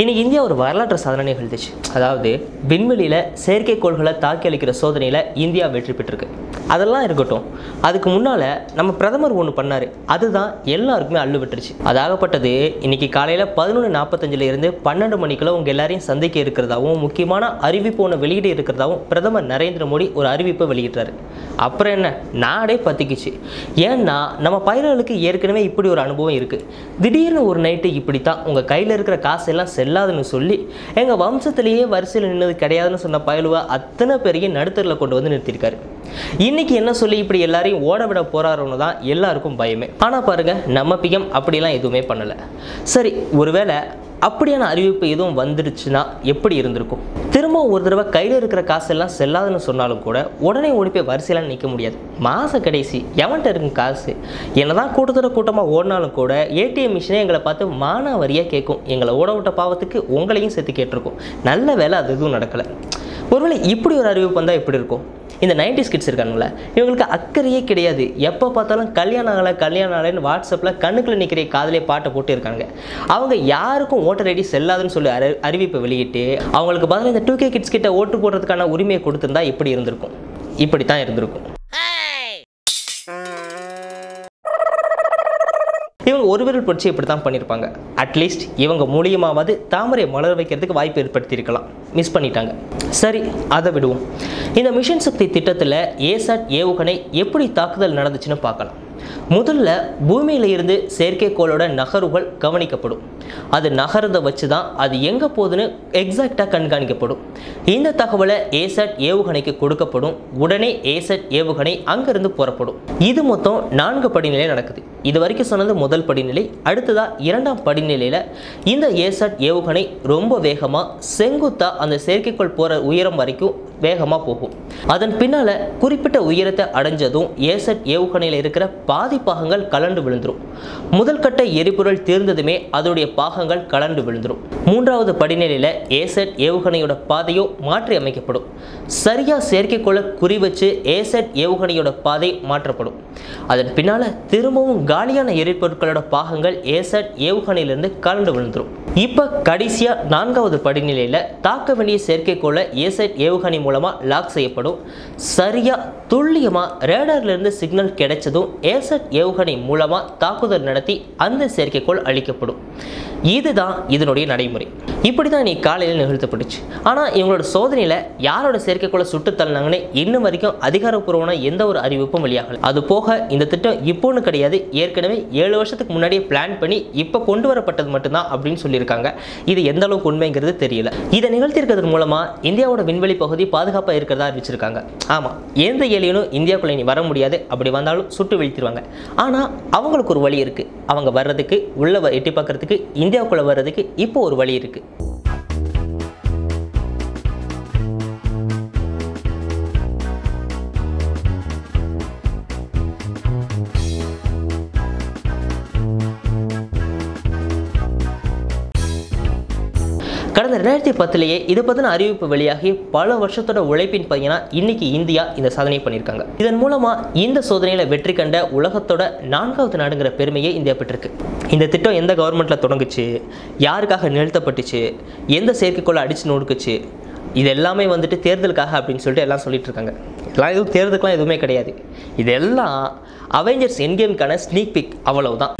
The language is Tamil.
இன்னைக்கு இந்தியா ஒரு வரலாற்று சாதனை நிகழ்ந்துச்சு அதாவது விண்வெளியில் செயற்கைக்கோள்களை தாக்கி அளிக்கிற சோதனையில் இந்தியா வெற்றி பெற்றிருக்கு. அதெல்லாம் இருக்கட்டும். அதுக்கு முன்னால் நம்ம பிரதமர் ஒன்று பண்ணார். அதுதான் எல்லாருக்குமே அள்ளு விட்டுருச்சு. அதாகப்பட்டது இன்னைக்கு காலையில் பதினொன்று நாற்பத்தஞ்சில் இருந்து பன்னெண்டு மணிக்குள்ள உங்கள் எல்லாரையும் சந்திக்க இருக்கிறதாவும் முக்கியமான அறிவிப்பு ஒன்று வெளியிட இருக்கிறதாவும் பிரதமர் நரேந்திர மோடி ஒரு அறிவிப்பை வெளியிட்டார். அப்புறம் என்ன? நாடே பத்திக்குச்சு. ஏன்னா நம்ம பயிர்களுக்கு ஏற்கனவே இப்படி ஒரு அனுபவம் இருக்குது திடீர்னு ஒரு நைட்டு இப்படி தான் உங்கள் கையில் இருக்கிற காசெல்லாம் செல்லாதுன்னு சொல்லி எங்கள் வம்சத்திலேயே வரிசையில் நின்னது கிடையாதுன்னு சொன்ன பயலுவை அத்தனை பேரையும் நடுத்தரில் கொண்டு வந்து நிறுத்தியிருக்காரு. இன்னைக்கு என்ன சொல்லி இப்படி எல்லாரையும் ஓட விட போறாருன்னு தான் எல்லாருக்கும் பயமே. ஆனால் பாருங்க நம்ம பிஎம் அப்படிலாம் எதுவுமே பண்ணலை. சரி ஒருவேளை அப்படியான அறிவிப்பு எதுவும் வந்துடுச்சுன்னா எப்படி இருந்திருக்கும்? திரும்ப ஒரு தடவை கையில் இருக்கிற காசெல்லாம் செல்லாதுன்னு சொன்னாலும் கூட உடனே ஓடி போய் வரிசையெல்லாம் நிற்க முடியாது. மாத கடைசி எவன்கிட்ட இருக்கும் காசு? என்னதான் கூட்டத்தோட கூட்டமாக ஓடினாலும் கூட ஏடிஎம் மிஷினே எங்களை பார்த்து மானாவரியாக கேட்கும். எங்களை ஓட விட்ட பாவத்துக்கு உங்களையும் சேர்த்து கேட்டிருக்கும். நல்ல வேலை அது எதுவும் நடக்கலை. ஒருவேளை இப்படி ஒரு அறிவிப்பு வந்தால் எப்படி இருக்கும்? இந்த நைன்டிஸ் கிட்ஸ் இருக்காங்களே இவங்களுக்கு அக்கறையே கிடையாது. எப்போ பார்த்தாலும் கல்யாணம் ஆகலை கல்யாணம் ஆகலைன்னு வாட்ஸ்அப்பில் கண்ணுக்குள்ள நிற்கிற காதலே பாட்டை போட்டு இருக்காங்க அவங்க யாருக்கும் ஓட்டர் ஐடி செல்லாதுன்னு சொல்லி அறி அறிவிப்பை வெளியிட்டு அவங்களுக்கு பதிலாக இந்த டூ கே கிட்ஸ் கிட்ட ஓட்டு போடுறதுக்கான உரிமையை கொடுத்துருந்தா இப்படி இருந்திருக்கும். இப்படி தான் இருந்திருக்கும். இவங்க ஒரு விரல் பிடிச்சி இப்படி தான் பண்ணியிருப்பாங்க அட்லீஸ்ட் இவங்க மூலியமாவது தாமரை மலர் வைக்கிறதுக்கு வாய்ப்பு ஏற்படுத்தியிருக்கலாம். மிஸ் பண்ணிட்டாங்க. சரி அதை விடுவோம். இந்த மிஷன் சக்தி திட்டத்தில் ஏசாட் ஏவுகணை எப்படி தாக்குதல் நடந்துச்சுன்னு பார்க்கலாம். முதல்ல பூமியில இருந்து செயற்கைக்கோளோட நகர்வுகள் கவனிக்கப்படும். அது நகரதை வச்சு தான் அது எங்கே போகுதுன்னு எக்ஸாக்டாக கண்காணிக்கப்படும். இந்த தகவலை ஏசட் ஏவுகணைக்கு கொடுக்கப்படும். உடனே ஏசட் ஏவுகணை அங்கிருந்து புறப்படும். இது மொத்தம் நான்கு படிநிலை நடக்குது. இது வரைக்கும் சொன்னது முதல் படிநிலை அடுத்ததாக இரண்டாம் படிநிலையில் இந்த ஏசட் ஏவுகணை ரொம்ப வேகமாக செங்குத்தாக அந்த செயற்கைக்கோள் போகிற உயரம் வரைக்கும் வேகமாக போகும். அதன் பின்னால் குறிப்பிட்ட உயரத்தை அடைஞ்சதும் ஏசட் ஏவுகணையில் இருக்கிற பாதி பாகங்கள் கலண்டு விழுந்துடும் முதல் கட்ட எரிபொருள் தீர்ந்ததுமே அதோடைய பாகங்கள் கலண்டு விழுந்துடும் மூன்றாவது படிநிலையில் ஏசட் ஏவுகணையோட பாதையோ மாற்றி அமைக்கப்படும். சரியாக செயற்கைக்கோளை குறி வச்சு ஏசட் ஏவுகணையோட பாதை மாற்றப்படும். அதன் பின்னால் திரும்பவும் காலியான எரிபொருட்களோட பாகங்கள் ஏசட் ஏவுகணையிலிருந்து கலந்து விழுந்துடும் இப்போ கடைசியாக நான்காவது படிநிலையில் தாக்க வேண்டிய செயற்கைக்கோளை ஏசட் ஏவுகணை மூலமாக லாக் செய்யப்படும். சரியாக துல்லியமாக ரேடர்லேருந்து சிக்னல் கிடைச்சதும் ஏசட் ஏவுகணை மூலமாக தாக்குதல் நடத்தி அந்த செயற்கைக்கோள் அழிக்கப்படும். இதுதான் இதனுடைய நடைமுறை. இப்படி தான் நீ காலையில் நிகழ்த்தப்பட்டுச்சு. ஆனால் இவங்களோட சோதனையில் யாரோட செயற்கைக்கோளை சுட்டு தள்ளினாங்கன்னு இன்னும் வரைக்கும் அதிகாரப்பூர்வமான எந்த ஒரு அறிவிப்பும் வெளியாகல. அது போக இந்த திட்டம் இப்போன்னு கிடையாது ஏற்கனவே ஏழு வருஷத்துக்கு முன்னாடியே பிளான் பண்ணி இப்போ கொண்டு வரப்பட்டது மட்டும்தான் அப்படின்னு சொல்லியிருக்காங்க. இது எந்த அளவுக்கு உண்மைங்கிறது தெரியல. இதை நிகழ்த்தியிருக்கிறது மூலமாக இந்தியாவோட விண்வெளி பகுதி பாதுகாப்பாக இருக்கிறதா அறிவிச்சிருக்காங்க. ஆமாம் எந்த ஏலியனும் இந்தியாவுக்குள்ளே நீ வர முடியாது. அப்படி வந்தாலும் சுட்டு வீழ்த்திடுவாங்க ஆனால் அவங்களுக்கு ஒரு வழி இருக்குது அவங்க வர்றதுக்கு உள்ள வ- எட்டி பார்க்கறதுக்கு இந்தியாவுக்குள்ளே வர்றதுக்கு இப்போ ஒரு வழி இருக்குது கடந்த ரெண்டாயிரத்தி பத்துலேயே இதை பற்றின அறிவிப்பு வெளியாகி பல வருஷத்தோட உழைப்பின் பையனா இன்னைக்கு இந்தியா இந்த சாதனை பண்ணியிருக்காங்க. இதன் மூலமா இந்த சோதனையில் வெற்றி கண்ட உலகத்தோட நான்காவது நாடுங்கிற பெருமையை இந்தியா பெற்றிருக்கு. இந்த திட்டம் எந்த கவர்மெண்ட்ல தொடங்குச்சு? யாருக்காக நிறுத்தப்பட்டுச்சு? எந்த செயற்கைக்கோளை அடிச்சு நொடுக்குச்சு இது எல்லாமே வந்துட்டு தேர்தலுக்காக அப்படின்னு சொல்லிட்டு எல்லாம் சொல்லிட்டு இருக்காங்க. எல்லாம் எதுவும் தேர்தலுக்குலாம் எதுவுமே கிடையாது. இதெல்லாம் அவெஞ்சர்ஸ் என்கேமுக்கான ஸ்னீக் பிக் அவ்வளவுதான்.